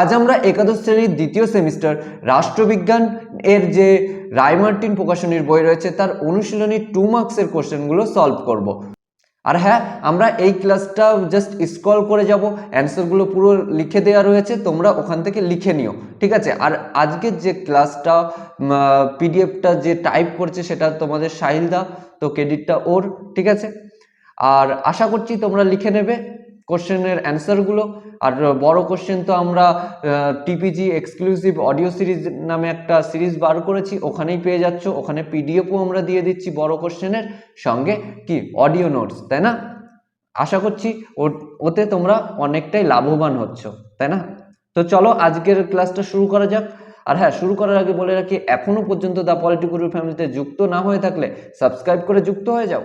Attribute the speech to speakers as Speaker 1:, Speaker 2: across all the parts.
Speaker 1: আজ আমরা একাদশ শ্রেণির দ্বিতীয় সেমিস্টার রাষ্ট্রবিজ্ঞান এর যে রায়মার্টিন প্রকাশনীর বই রয়েছে, তার অনুশীলনী টু মার্কসের কোশ্চেনগুলো সলভ করব। আর হ্যাঁ আমরা এই ক্লাসটা জাস্ট স্ক্রল করে যাব অ্যান্সারগুলো পুরো লিখে দেওয়া রয়েছে, তোমরা ওখান থেকে লিখে নিও, ঠিক আছে? আর আজকের যে ক্লাসটা পিডিএফটা যে টাইপ করছে সেটা তোমাদের সাহিল দা, তো ক্রেডিটটা ওর, ঠিক আছে? আর আশা করছি তোমরা লিখে নেবে। কোশ্চেনের অ্যান্সারগুলো আর বড় কোশ্চেন তো আমরা টিপিজি এক্সক্লুসিভ অডিও সিরিজ নামে একটা সিরিজ বার করেছি, ওখানেই পেয়ে যাচ্ছ। ওখানে পিডিএফও আমরা দিয়ে দিচ্ছি বড় কোশ্চেনের সঙ্গে কি? অডিও নোটস তাই না? আশা করছি ওতে তোমরা অনেকটাই লাভবান হচ্ছ, তাই না? তো চলো আজকের ক্লাসটা শুরু করা যাক। আর হ্যাঁ শুরু করার আগে বলে রাখি, এখনও পর্যন্ত দ্য পলিটিকুল ফ্যামিলিতে যুক্ত না হয়ে থাকলে সাবস্ক্রাইব করে যুক্ত হয়ে যাও।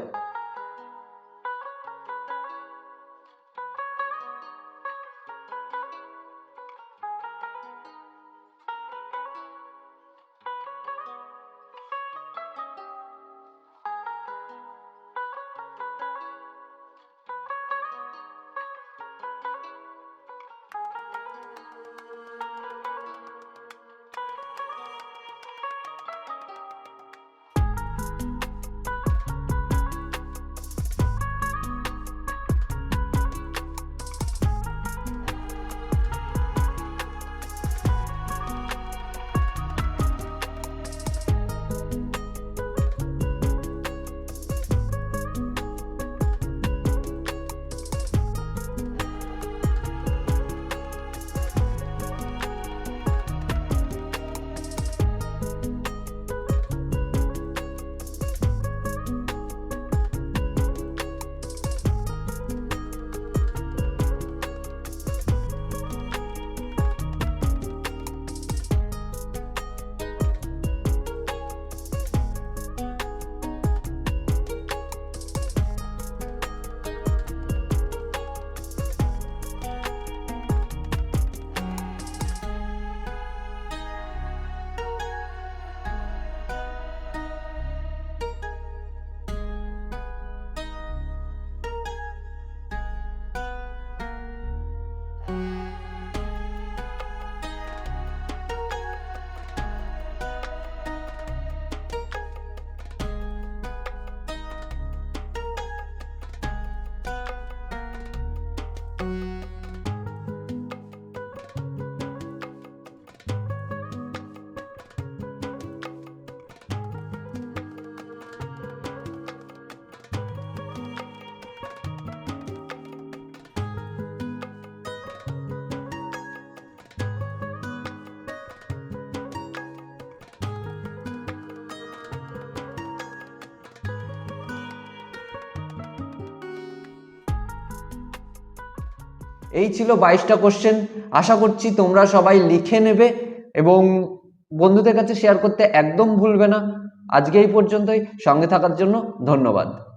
Speaker 1: এই ছিল বাইশটা কোশ্চেন আশা করছি তোমরা সবাই লিখে নেবে এবং বন্ধুদের কাছে শেয়ার করতে একদম ভুলবে না। আজকে এই পর্যন্তই। সঙ্গে থাকার জন্য ধন্যবাদ।